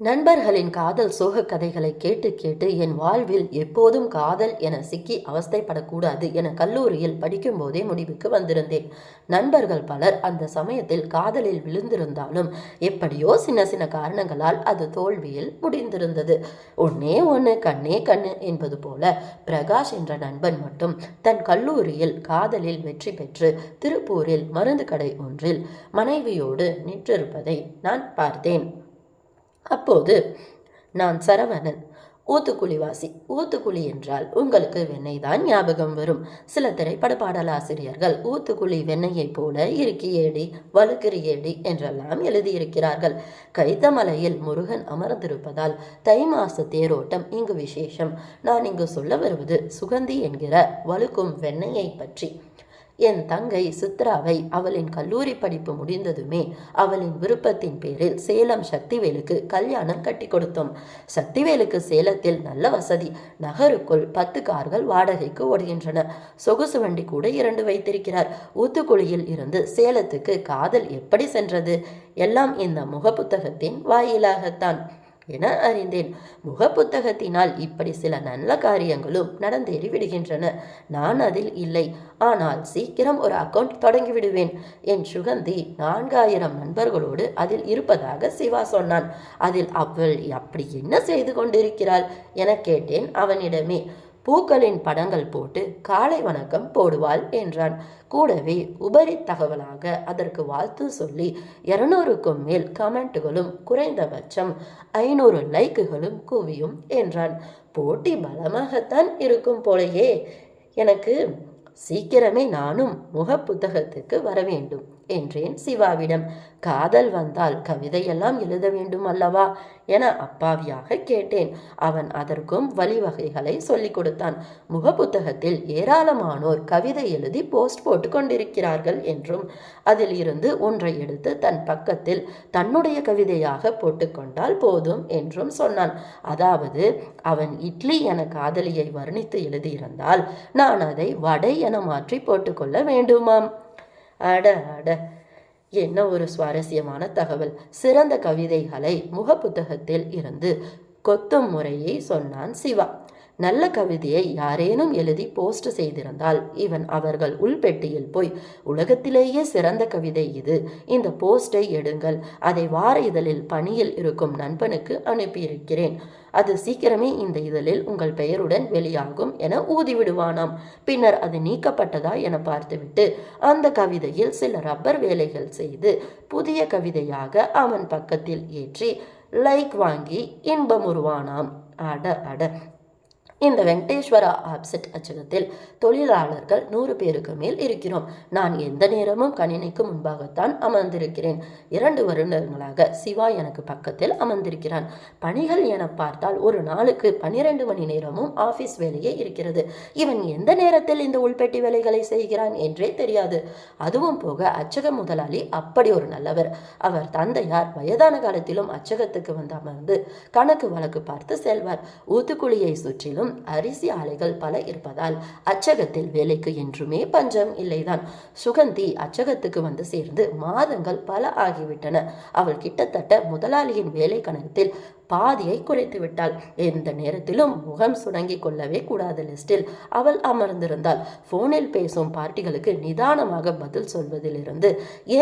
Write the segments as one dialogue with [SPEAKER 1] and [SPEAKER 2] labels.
[SPEAKER 1] நண்பர்களின் காதல் சோக கதைகளை கேட்டு கேட்டு என் வாழ்வில் எப்போதும் காதல் என சிக்கி அவஸ்தைப்படக்கூடாது என கல்லூரியில் படிக்கும்போதே முடிவுக்கு வந்திருந்தேன். நண்பர்கள் பலர் அந்த சமயத்தில் காதலில் விழுந்திருந்தாலும் எப்படியோ சின்ன சின்ன காரணங்களால் அது தோல்வியில் முடிந்திருந்தது. ஒன்னே ஒன்று கண்ணே கண்ணு என்பது போல பிரகாஷ் என்ற நண்பன் மட்டும் தன் கல்லூரியில் காதலில் வெற்றி பெற்று திருப்பூரில் மருந்து கடை ஒன்றில் மனைவியோடு நின்றிருப்பதை நான் பார்த்தேன். அப்போது நான் சரவணன் ஊத்துக்குழிவாசி. ஊத்துக்குழி என்றால் உங்களுக்கு வெண்ணெய் தான் ஞாபகம் வரும். சில திரைப்பட பாடலாசிரியர்கள் ஊத்துக்குழி வெண்ணெயைப் போல இறுக்கியேடி வழுக்கிறியேடி என்றெல்லாம் எழுதியிருக்கிறார்கள். கைத்தமலையில் முருகன் அமர்ந்திருப்பதால் தை மாச தேரோட்டம் இங்கு விசேஷம். நான் இங்கு சொல்ல வருவது சுகந்தி என்கிற வழுக்கும் வெண்ணெயை பற்றி. என் தங்கை சித்ராவை அவளின் கல்லூரி படிப்பு முடிந்ததுமே அவளின் விருப்பத்தின் பேரில் சேலம் சக்திவேலுக்கு கல்யாணம் கட்டி கொடுத்தோம். சக்திவேலுக்கு சேலத்தில் நல்ல வசதி. நகருக்குள் பத்து கார்கள் வாடகைக்கு ஓடுகின்றன. சொகுசு வண்டி கூட இரண்டு வைத்திருக்கிறார். ஊத்துக்குழியில் இருந்து சேலத்துக்கு காதல் எப்படி சென்றது? எல்லாம் இந்த முகப்புத்தகத்தின் வாயிலாகத்தான். என அறிந்தேன். முகப்புத்தகத்தினால் இப்படி சில நல்ல காரியங்களும் நடந்தேறி விடுகின்றன. நான் அதில் இல்லை. ஆனால் சீக்கிரம் ஒரு அக்கவுண்ட் தொடங்கி விடுவேன். என் சுகந்தி நான்காயிரம் நண்பர்களோடு அதில் இருப்பதாக சிவா சொன்னான். அதில் அவள் அப்படி என்ன செய்து கொண்டிருக்கிறாள்? என கேட்டேன் அவனிடமே. பூக்களின் படங்கள் போட்டு காலை வணக்கம் போடுவாள் என்றான். கூடவே உபரி தகவலாக அதற்கு வாழ்த்து சொல்லி இருநூறுக்கும் மேல் கமெண்ட்டுகளும் குறைந்தபட்சம் ஐநூறு லைக்குகளும் குவியும் என்றான். போட்டி பலமாகத்தான் இருக்கும் போலயே. எனக்கு சீக்கிரமே நானும் முகப்புத்தகத்துக்கு வர வேண்டும். என்றேன் சிவாவிடம். காதல் வந்தால் கவிதையெல்லாம் எழுத வேண்டும் அல்லவா? என அப்பாவியாக கேட்டேன். அவன் அதற்கும் வழிவகைகளை சொல்லிக் கொடுத்தான். முகப்புத்தகத்தில் ஏராளமானோர் கவிதை எழுதி போஸ்ட் போட்டு கொண்டிருக்கிறார்கள் என்றும் அதில் இருந்து ஒன்றை எடுத்து தன் பக்கத்தில் தன்னுடைய கவிதையாக போட்டுக்கொண்டால் போதும் என்றும் சொன்னான். அதாவது அவன் இட்லி என காதலியை வர்ணித்து எழுதியிருந்தால் நான் அதை வடை என மாற்றி போட்டுக்கொள்ள வேண்டுமாம். அட அட. என்ன ஒரு சுவாரஸ்யமான தகவல். சிறந்த கவிதைகளை முகப்புத்தகத்தில் இருந்து கொத்தும் முறையை சொன்னான் சிவா. நல்ல கவிதையை யாரேனும் எழுதி போஸ்ட் செய்திருந்தால் இவன் அவர்கள் உள்பெட்டியில் போய் உலகத்திலேயே சிறந்த கவிதை இது. இந்த போஸ்டை எடுங்கள். அதை வார இதழில் பணியில் இருக்கும் நண்பனுக்கு அனுப்பியிருக்கிறேன். அது சீக்கிரமே இந்த இதழில் உங்கள் பெயருடன் வெளியாகும் என ஊதிவிடுவானாம். பின்னர் அது நீக்கப்பட்டதா என பார்த்துவிட்டு அந்த கவிதையில் சில ரப்பர் வேலைகள் செய்து புதிய கவிதையாக அவன் பக்கத்தில் ஏற்றி லைக் வாங்கி இன்பமுறுவானாம். அட அட. இந்த வெங்கடேஸ்வரா ஆப்செட் அச்சகத்தில் தொழிலாளர்கள் நூறு பேருக்கு மேல் இருக்கிறோம். நான் எந்த நேரமும் கணினிக்கு முன்பாகத்தான் அமர்ந்திருக்கிறேன். இரண்டு வருடங்களாக சிவா எனக்கு பக்கத்தில் அமர்ந்திருக்கிறான். பணிகள் என பார்த்தால் ஒரு நாளுக்கு பன்னிரண்டு மணி நேரமும் ஆபீஸ் வேலையே இருக்கிறது. இவன் எந்த நேரத்தில் இந்த உள்பெட்டி வேலைகளை செய்கிறான் என்றே தெரியாது. அதுவும் போக அச்சக முதலாளி அப்படி ஒரு நல்லவர். அவர் தந்தையார் வயதான காலத்திலும் அச்சகத்துக்கு வந்து அமர்ந்து கணக்கு வழக்கு பார்த்து செல்வார். ஊத்துக்குழியை சுற்றிலும் இன்னும் அரிசி ஆலைகள் பல இருப்பதால் அச்சகத்தில் வேலைக்கு என்றுமே பஞ்சம் இல்லைதான். சுகந்தி அச்சகத்துக்கு வந்து சேர்ந்து மாதங்கள் பல ஆகிவிட்டன. அவள் கிட்டத்தட்ட முதலாளியின் வேலை கணக்கத்தில் பாதியை குறைத்து விட்டாள். எந்த நேரத்திலும் முகம் சுடங்கி கொள்ளவே கூடாத லிஸ்டில். அவள் அமர்ந்திருந்தாள். போனில் பேசும் பார்ட்டிகளுக்கு நிதானமாக பதில் சொல்வதிலிருந்து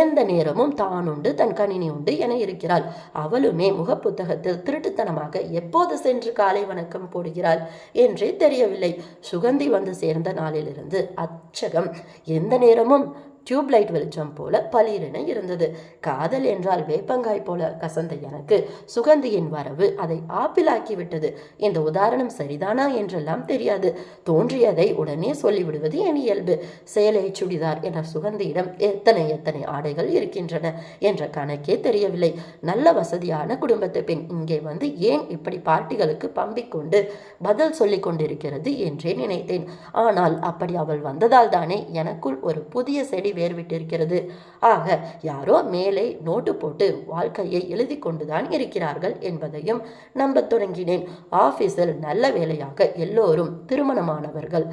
[SPEAKER 1] எந்த நேரமும் தான் உண்டு தன் கணினி உண்டு என இருக்கிறாள். அவளுமே முகப்புத்தகத்தில் திருட்டுத்தனமாக எப்போது சென்று காலை வணக்கம் போடுகிறாள்? என்றே தெரியவில்லை. சுகந்தி வந்து சேர்ந்த நாளிலிருந்து அச்சகம் எந்த நேரமும் டியூப்லைட் வெளிச்சம் போல பளிரென இருந்தது. காதல் என்றால் வேப்பங்காய் போல கசந்த எனக்கு சுகந்தியின் வரவு அதை ஆப்பிளாக்கி விட்டது இந்த உதாரணம் சரிதானா என்றெல்லாம் தெரியாது. தோன்றியதை உடனே சொல்லிவிடுவது என் இயல்பு. சேலை சுடிதார் என்ற சுகந்தியிடம் எத்தனை எத்தனை ஆடைகள் இருக்கின்றன என்ற கணக்கே தெரியவில்லை. நல்ல வசதியான குடும்பத்து பெண் இங்கே வந்து ஏன் இப்படி பார்ட்டிகளுக்கு பம்பிக்கொண்டு பதில் சொல்லிக் கொண்டிருக்கிறது என்றே நினைத்தேன். ஆனால் அப்படி அவள் வந்ததால் தானே எனக்குள் ஒரு புதிய செடி வேறுவிட்டிருக்கிறது. ஆக யாரோ மேலே நோட்டு போட்டு வாழ்க்கையை எழுதி கொண்டுதான் இருக்கிறார்கள் என்பதையும் நம்ப தொடங்கினேன். ஆபீஸில் நல்ல வேலையாக எல்லோரும் திருமணமானவர்கள்.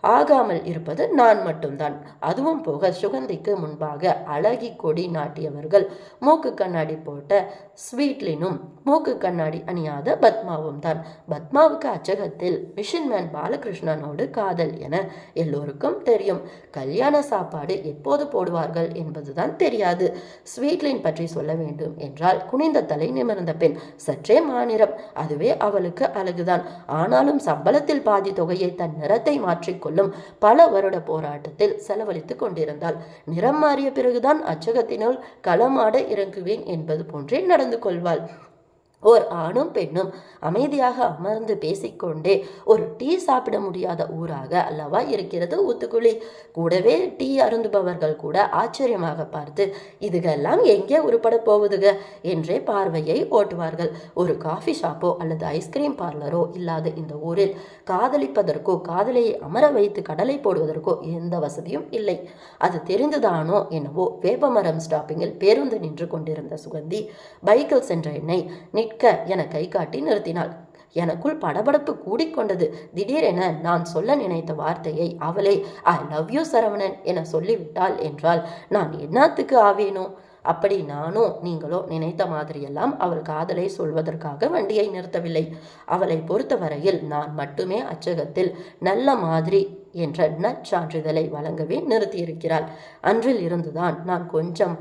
[SPEAKER 1] ஆகாமல் இருப்பது நான் மட்டும்தான். அதுவும் போக சுகந்திக்கு முன்பாக அழகி கொடி நாட்டியவர்கள். மூக்கு கண்ணாடி போட்ட ஸ்வீட்லினும் மூக்கு கண்ணாடி அணியாத பத்மாவும் தான். பத்மாவுக்கு அச்சகத்தில் மிஷின் மேன் பாலகிருஷ்ணனோடு காதல் என எல்லோருக்கும் தெரியும். கல்யாண சாப்பாடு எப்போது போடுவார்கள் என்பதுதான் தெரியாது. ஸ்வீட்லின் பற்றி சொல்ல வேண்டும் என்றால் குனிந்த தலை நிமிர்ந்த பெண் சற்றே மாநிறம் அதுவே அவளுக்கு அழகுதான். ஆனாலும் சம்பளத்தில் பாதி தொகையை தன் நிறத்தை மாற்றிக்கொள்ளும் பல வருட போராட்டத்தில் செலவழித்துக் கொண்டிருந்தாள். நிறம் மாறிய பிறகுதான் அச்சகத்தினுள் களமாட இறங்குவேன் என்பது போன்றே நடந்தது. நடந்து கொள்வாள். ஓர் ஆணும் பெண்ணும் அமைதியாக அமர்ந்து பேசிக்கொண்டே ஒரு டீ சாப்பிட முடியாத ஊராக அல்லவா இருக்கிறது ஊத்துக்குழி. கூடவே டீ அருந்துபவர்கள் கூட ஆச்சரியமாக பார்த்து இதுகெல்லாம் எங்கே உருப்பட போகுதுக? என்றே பார்வையை ஓட்டுவார்கள். ஒரு காஃபி ஷாப்போ அல்லது ஐஸ்கிரீம் பார்லரோ இல்லாத இந்த ஊரில் காதலிப்பதற்கோ காதலியை அமர வைத்து கடலை போடுவதற்கோ எந்த வசதியும் இல்லை. அது தெரிந்துதானோ என்னவோ வேப்பமரம் ஸ்டாப்பிங்கில் பேருந்து நின்று கொண்டிருந்த சுகந்தி பைக்கில் சென்ற என்னை நிற்க என கை காட்டி நிறுத்தினாள். எனக்குள் படபடப்பு கூடிக்கொண்டது திடீரென நான் சொல்ல நினைத்த வார்த்தையை அவளே ஐ லவ் யூ சரவணன் என சொல்லிவிட்டாள் என்றால் நான் என்னத்துக்கு ஆவேனோ? அப்படி நானோ நீங்களோ நினைத்த மாதிரியெல்லாம் அவள் காதலை சொல்வதற்காக வண்டியை நிறுத்தவில்லை. அவளை பொறுத்தவரையில் நான் மட்டுமே அச்சகத்தில் நல்ல மாதிரி என்ற நற்சான்றிதழை வழங்கவே நிறுத்தியிருக்கிறாள். அன்றில் இருந்துதான் நான் கொஞ்சம்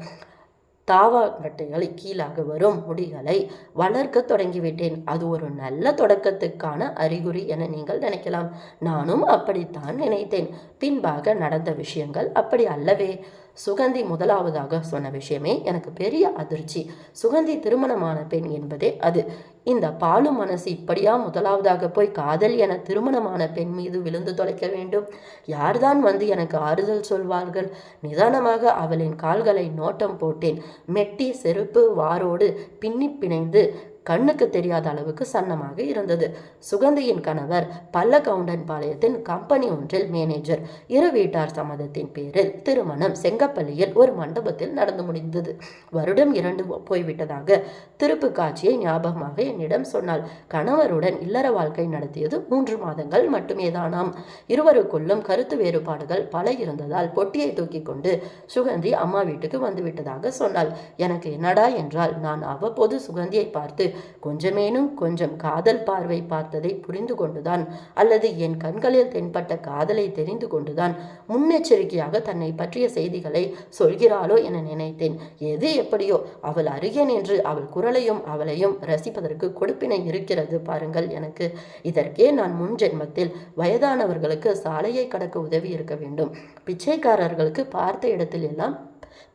[SPEAKER 1] தாவாங்கட்டைகளை கீழாக வரும் முடிகளை வளர்க்க தொடங்கிவிட்டேன். அது ஒரு நல்ல தொடக்கத்துக்கான அறிகுறி என நீங்கள் நினைக்கலாம். நானும் அப்படித்தான் நினைத்தேன். பின்பாக நடந்த விஷயங்கள் அப்படி அல்லவே. சுகந்தி முதலாவதாக சொன்ன விஷயமே எனக்கு பெரிய அதிர்ச்சி. சுகந்தி திருமணமான பெண் என்பதே அது. இந்த பாலு மனசு இப்படியா முதலாவதாக போய் காதல் என திருமணமான பெண் மீது விழுந்து தொலைக்க வேண்டும்? யார்தான் வந்து எனக்கு ஆறுதல் சொல்வார்கள்? நிதானமாக அவளின் கால்களை நோட்டம் போட்டேன். மெட்டி செருப்பு வாரோடு பின்னி பிணைந்து கண்ணுக்கு தெரியாத அளவுக்கு சன்னமாக இருந்தது. சுகந்தியின் கணவர் பல்லகவுண்டன் பாளையத்தின் கம்பெனி ஒன்றில் மேனேஜர். இரு வீட்டார் சம்மதத்தின் பேரில் திருமணம் செங்கப்பள்ளியில் ஒரு மண்டபத்தில் நடந்து முடிந்தது. வருடம் இரண்டு போய்விட்டதாக திருப்பு காட்சியை ஞாபகமாக என்னிடம் சொன்னாள். கணவருடன் இல்லற வாழ்க்கை நடத்தியது மூன்று மாதங்கள் மட்டுமே தானாம் இருவருக்குள்ளும் கருத்து வேறுபாடுகள் பல இருந்ததால் பொட்டியை தூக்கி கொண்டு சுகந்தி அம்மா வீட்டுக்கு வந்துவிட்டதாக சொன்னாள். எனக்கு என்னடா என்றால் நான் அவ்வப்போது சுகந்தியை பார்த்து கொஞ்சமேனும் கொஞ்சம் காதல் பார்வை பார்த்ததை புரிந்து கொண்டுதான் அல்லது என் கண்களில் தென்பட்ட காதலை தெரிந்து கொண்டுதான் முன்னெச்சரிக்கையாக தன்னை பற்றிய செய்திகளை சொல்கிறாளோ என நினைத்தேன். எது எப்படியோ அவள் அருகே நின்று அவள் குரலையும் அவளையும் ரசிப்பதற்கு கொடுப்பினை இருக்கிறது பாருங்கள் எனக்கு. இதற்கே நான் முன் ஜென்மத்தில் வயதானவர்களுக்கு சாலையை கடக்க உதவி இருக்க வேண்டும். பிச்சைக்காரர்களுக்கு பார்த்த இடத்தில் எல்லாம்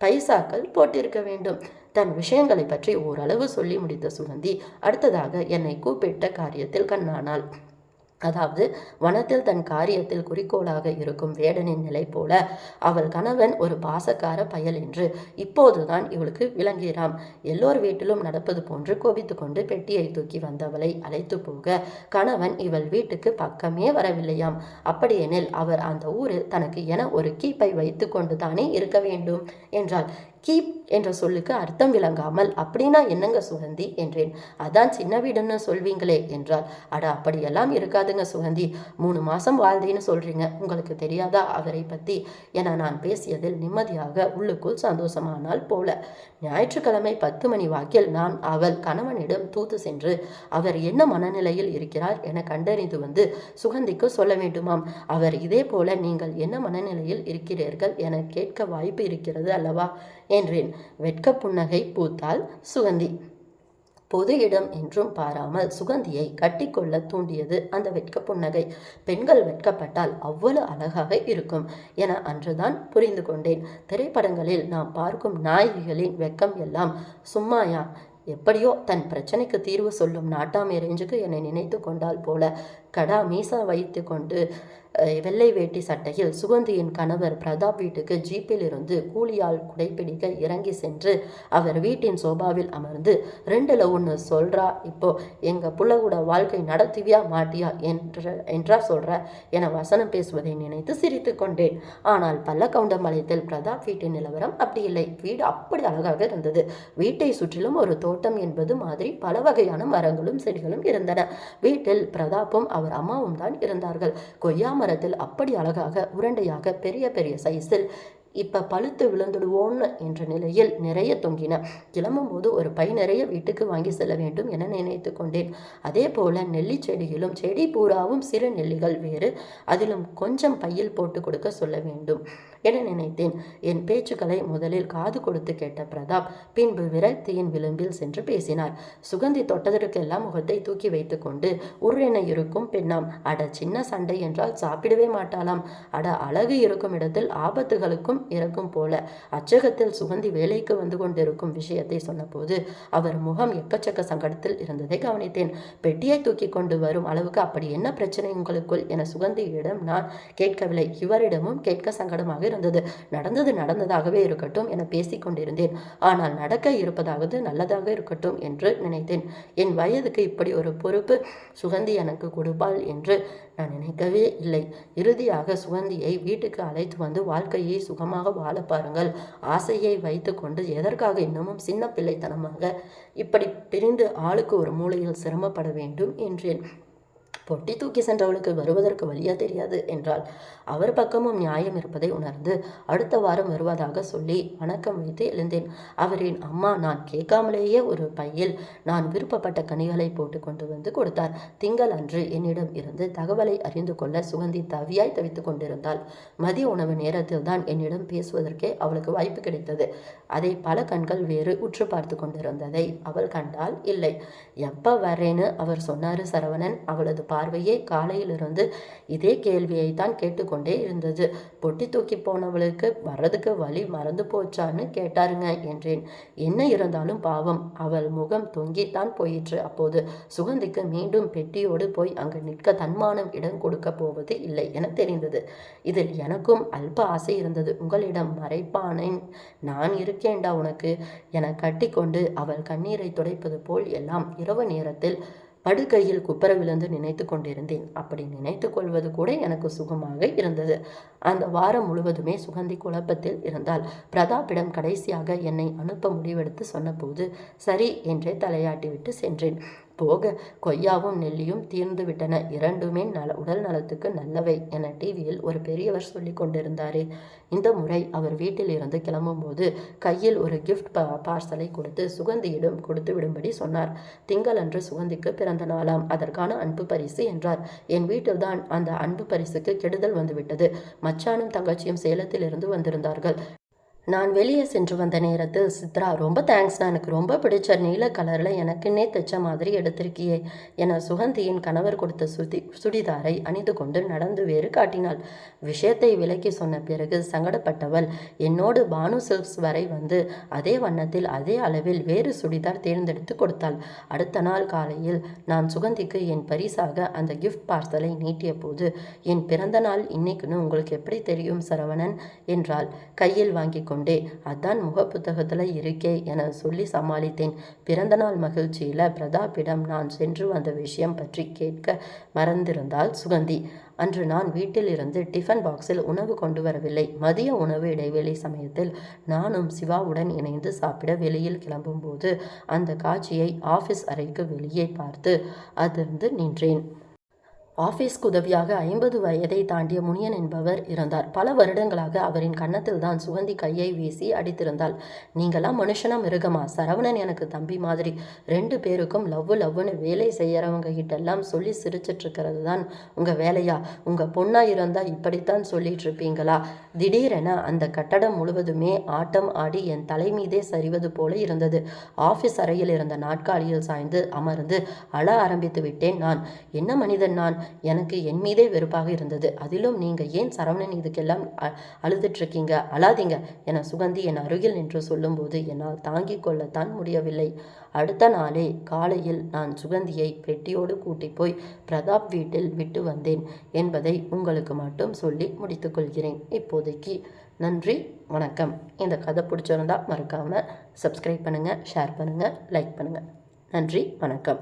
[SPEAKER 1] பைசாக்கள் போட்டிருக்க வேண்டும். தன் விஷயங்களை பற்றி ஓரளவு சொல்லி முடித்த சுகந்தி அடுத்ததாக என்னை கூப்பிட்ட காரியத்தில் கண்ணானாள். அதாவது வனத்தில் தன் காரியத்தில் குறிக்கோளாக இருக்கும் வேடனின் நிலை போல அவள் கணவன் ஒரு பாசக்கார பயல் என்று இப்போதுதான் இவளுக்கு விளங்கிறாம் எல்லோர் வீட்டிலும் நடப்பது போன்று கோபித்து கொண்டு பெட்டியை தூக்கி வந்தவளை அழைத்து போக கணவன் இவள் வீட்டுக்கு பக்கமே வரவில்லையாம். அப்படியெனில் அவர் அந்த ஊரில் தனக்கு என ஒரு கீப்பை வைத்து கொண்டு தானே இருக்க வேண்டும்? என்றாள். கீப் என்ற சொல்லுக்கு அர்த்தம் விளங்காமல் அப்படின்னா என்னங்க சுகந்தி? என்றேன். அதான் சின்ன வீடுன்னு சொல்வீங்களே என்றால் அட அப்படியெல்லாம் இருக்காதுங்க சுகந்தி. மூணு மாதம் வாழ்ந்தேன்னு சொல்கிறீங்க உங்களுக்கு தெரியாதா அவரை பற்றி என நான் பேசியதில் நிம்மதியாக உள்ளுக்குள் சந்தோஷமானால் போல. ஞாயிற்றுக்கிழமை பத்து மணி வாக்கில் நான் அவள் கணவனிடம் தூத்து சென்று அவர் என்ன மனநிலையில் இருக்கிறார்? என கண்டறிந்து வந்து சுகந்திக்கு சொல்ல வேண்டுமாம். அவர் இதே போல நீங்கள் என்ன மனநிலையில் இருக்கிறீர்கள்? என கேட்க வாய்ப்பு இருக்கிறது அல்லவா? என்றேன். வெட்க புன்னகை பூத்தாள் சுகந்தி. பொது இடம் என்றும் பாராமல் சுகந்தியை கட்டிக்கொள்ள தூண்டியது அந்த வெட்க புன்னகை. பெண்கள் வெட்கப்பட்டால் அவ்வளவு அழகாக இருக்கும் என அன்றுதான் புரிந்து கொண்டேன். திரைப்படங்களில் நாம் பார்க்கும் நாயகிகளின் வெட்கம் எல்லாம் சும்மாயா எப்படியோ தன் பிரச்சனைக்கு தீர்வு சொல்லும் நாட்டாமை ரேஞ்சுக்கு என்னை நினைத்து கொண்டால் போல. கடா மீசா வைத்து கொண்டு வெள்ளை வேட்டி சட்டையில் சுகந்தியின் கணவர் பிரதாப் வீட்டுக்கு ஜீப்பில் இருந்து கூலியால் குடைப்பிடிக்க இறங்கி சென்று அவர் வீட்டின் சோபாவில் அமர்ந்து ரெண்டுல ஒன்று சொல்றா இப்போ எங்க புள்ளகூட வாழ்க்கை நடத்துவியா மாட்டியா? என்ற என்றா சொல்ற என வசனம் பேசுவதை நினைத்து சிரித்து கொண்டேன். ஆனால் பல்லக்கவுண்டம்பாளையத்தில் பிரதாப் வீட்டின் நிலவரம் அப்படி இல்லை. வீடு அப்படி அழகாக இருந்தது. வீட்டை சுற்றிலும் ஒரு தோட்டம் என்பது மாதிரி பல வகையான மரங்களும் செடிகளும் இருந்தன. வீட்டில் பிரதாப்பும் அவர் அம்மாவும் தான் இருந்தார்கள். கொய்யா மரத்தில் அப்படி அழகாக உருண்டையாக பெரிய பெரிய சைஸில் இப்போ பழுத்து விழுந்துடுவோன்னு என்ற நிலையில் நிறைய தொங்கின. கிளம்பும்போது ஒரு பை நிறைய வீட்டுக்கு வாங்கி செல்ல வேண்டும் என நினைத்து கொண்டேன். அதே போல நெல்லி செடியிலும் செடி பூராவும் சிறு நெல்லிகள் வேறு. அதிலும் கொஞ்சம் பையில் போட்டு கொடுக்க சொல்ல வேண்டும். என நினைத்தேன். என் பேச்சுக்களை முதலில் காது கொடுத்து கேட்ட பிரதாப் பின்பு விரக்தியின் விளிம்பில் சென்று பேசினார். சுகந்தி தொட்டதற்கெல்லாம் முகத்தை தூக்கி வைத்துக்கொண்டு உருளென இருக்கும் பெண்ணாம் அட சின்ன சண்டை என்றால் சாப்பிடவே மாட்டாளாம். அட அழகு இருக்கும் இடத்தில் ஆபத்துகளுக்கும் இருக்கும் போல. அச்சகத்தில் சுகந்தி வேலைக்கு வந்து கொண்டிருக்கும் விஷயத்தை சொன்னபோது அவர் முகம் எக்கச்சக்க சங்கடத்தில் இருந்ததை கவனித்தேன். பெட்டியை தூக்கி கொண்டு வரும் அளவுக்கு அப்படி என்ன பிரச்சனை உங்களுக்குள்? என சுகந்தியிடம் நான் கேட்கவில்லை. இவரிடமும் கேட்க சங்கடமாக இருந்தது. நடந்தது நடந்ததாகவே இருக்கட்டும் என பேசிக் கொண்டிருந்தேன். ஆனால் நடக்க இருப்பதாவது நல்லதாக இருக்கட்டும் என்று நினைத்தேன். என் வயதுக்கு இப்படி ஒரு பொறுப்பு சுகந்தி எனக்கு கொடுப்பாள் என்று நான் நினைக்கவே இல்லை. இறுதியாக சுகந்தியை வீட்டுக்கு அழைத்து வந்து வாழ்க்கையை சுகமாக வாழ பாருங்கள். ஆசையை வைத்துக்கொண்டு எதற்காக இன்னமும் சின்ன பிள்ளைத்தனமாக இப்படி பிரிந்து ஆளுக்கு ஒரு மூலையில் சிரமப்பட வேண்டும் என்றேன். பொட்டி தூக்கி சென்றவளுக்கு வருவதற்கு வழியா தெரியாது என்றால் அவர் பக்கமும் நியாயம் இருப்பதை உணர்ந்து அடுத்த வாரம் வருவதாக சொல்லி வணக்கம் வைத்து எழுந்தேன். அவரின் அம்மா நான் கேட்காமலேயே ஒரு பையில் நான் விருப்பப்பட்ட கனிகளை போட்டு கொண்டு வந்து கொடுத்தார். திங்கள் அன்று என்னிடம் இருந்து தகவலை அறிந்து கொள்ள சுகந்தி தவியாய் தவித்துக் கொண்டிருந்தாள். மதிய உணவு நேரத்தில் தான் என்னிடம் பேசுவதற்கே அவளுக்கு வாய்ப்பு கிடைத்தது. அதை பல கண்கள் வேறு உற்று பார்த்து கொண்டிருந்ததை அவள் கண்டால் இல்லை. எப்ப வரேன்னு அவர் சொன்னாரு சரவணன். அவளது பார்வையே காலையிலிருந்து இதே கேள்வியை தான் கேட்டுக்கொண்டே இருந்தது. பொட்டி தூக்கி போனவளுக்கு வர்றதுக்கு வழி மறந்து போச்சான்னு கேட்டாருங்க என்றேன். என்ன இருந்தாலும் பாவம். அவள் முகம் தொங்கித்தான் போயிற்று. அப்போது சுகந்திக்கு மீண்டும் பெட்டியோடு போய் அங்கு நிற்க தன்மானம் இடம் கொடுக்க போவது இல்லை என தெரிந்தது. இதில் எனக்கும் அல்ப ஆசை இருந்தது. உங்களிடம் மறைப்பானேன். நான் இருக்கேன்டா உனக்கு. என கட்டிக்கொண்டு அவள் கண்ணீரை துடைப்பது போல் எல்லாம் இரவு நேரத்தில் படுக்கையில் குப்பர விழுந்து நினைத்து கொண்டிருந்தேன். அப்படி நினைத்து கொள்வது கூட எனக்கு சுகமாக இருந்தது. அந்த வாரம் முழுவதுமே சுகந்தி குழப்பத்தில் இருந்தால் பிரதாப்பிடம் கடைசியாக என்னை அனுப்ப முடிவெடுத்து சொன்னபோது சரி என்றே தலையாட்டிவிட்டு சென்றேன். போக கொய்யாவும் நெல்லியும் தீர்ந்து விட்டன. இரண்டுமே நல உடல் நலத்துக்கு நல்லவை என டிவியில் ஒரு பெரியவர் சொல்லி கொண்டிருந்தாரே. இந்த முறை அவர் வீட்டில் இருந்து கிளம்பும்போது கையில் ஒரு கிஃப்ட் பா பார்சலை கொடுத்து சுகந்தியிடம் கொடுத்து விடும்படி சொன்னார். திங்களன்று சுகந்திக்கு பிறந்த நாளாம். அதற்கான அன்பு பரிசு என்றார். என் வீட்டில்தான் அந்த அன்பு பரிசுக்கு கெடுதல் வந்துவிட்டது. மச்சானும் தங்கச்சியும் சேலத்தில் இருந்து வந்திருந்தார்கள். நான் வெளியே சென்று வந்த நேரத்தில் சித்ரா ரொம்ப தேங்க்ஸ்ண்ணா எனக்கு ரொம்ப பிடிச்ச நீல கலரில் எனக்குன்னே தைச்ச மாதிரி எடுத்திருக்கியே என சுகந்தியின் கணவர் கொடுத்த சுதி சுடிதாரை அணிந்து கொண்டு நடந்து வேறு காட்டினாள். விஷயத்தை விலக்கி சொன்ன பிறகு சங்கடப்பட்டவள் என்னோடு பானு சில்க்ஸ் வரை வந்து அதே வண்ணத்தில் அதே அளவில் வேறு சுடிதார் தேர்ந்தெடுத்து கொடுத்தாள். அடுத்த நாள் காலையில் நான் சுகந்திக்கு என் பரிசாக அந்த கிஃப்ட் பார்சலை நீட்டிய போது என் பிறந்த நாள் இன்னைக்குன்னு உங்களுக்கு எப்படி தெரியும் சரவணன்? என்றாள். கையில் வாங்கி கொண்டு அதான் முகப்புத்தகத்தில் இருக்கே என சொல்லி சமாளித்தேன். பிறந்தநாள் மகிழ்ச்சியில் பிரதாப்பிடம் நான் சென்று வந்த விஷயம் பற்றி கேட்க மறந்திருந்தால் சுகந்தி. அன்று நான் வீட்டில் இருந்து டிஃபன் பாக்ஸில் உணவு கொண்டு வரவில்லை. மதிய உணவு இடைவேளை சமயத்தில் நானும் சிவாவுடன் இணைந்து சாப்பிட வெளியில் கிளம்பும்போது அந்த காட்சியை ஆஃபீஸ் அறைக்கு வெளியே பார்த்து அதிர்ந்து நின்றேன். ஆபீஸ்க்கு உதவியாக ஐம்பது வயதை தாண்டிய முனியன் என்பவர் இருந்தார் பல வருடங்களாக அவரின் கன்னத்தில் தான் சுகந்தி கையை வீசி அடித்திருந்தாள். நீங்களாம் மனுஷனா மிருகமா? சரவணன் எனக்கு தம்பி மாதிரி. ரெண்டு பேருக்கும் லவ்வு லவ்னு வேலை செய்யறவங்க கிட்டெல்லாம் சொல்லி சிரிச்சிட்டு இருக்கிறது தான் உங்க வேலையா? உங்க பொண்ணா இருந்தா இப்படித்தான் சொல்லிட்டு இருப்பீங்களா திடீரென அந்த கட்டடம் முழுவதுமே ஆட்டம் ஆடி என் தலை மீதே சரிவது போல இருந்தது. ஆபீஸ் அறையில் இருந்த நாட்காலியில் சாய்ந்து அமர்ந்து அழ ஆரம்பித்து விட்டேன் நான். என்ன மனிதன் நான்? எனக்கு என் மீதே வெறுப்பாக இருந்தது. அதிலும் நீங்கள் ஏன் சரவணன் இதுக்கெல்லாம் அழுதுட்ருக்கீங்க அழாதீங்க என சுகந்தி என் அருகில் நின்று சொல்லும்போது என்னால் தாங்கிக் கொள்ளத்தான் முடியவில்லை. அடுத்த நாளே காலையில் நான் சுகந்தியை பெட்டியோடு கூட்டி போய் பிரதாப் வீட்டில் விட்டு வந்தேன் என்பதை உங்களுக்கு மட்டும் சொல்லி முடித்துக்கொள்கிறேன் இப்போதைக்கு நன்றி வணக்கம். இந்த கதை பிடிச்சிருந்தா மறக்காமல் சப்ஸ்கிரைப் பண்ணுங்கள் ஷேர் பண்ணுங்கள் லைக் பண்ணுங்கள் நன்றி வணக்கம்.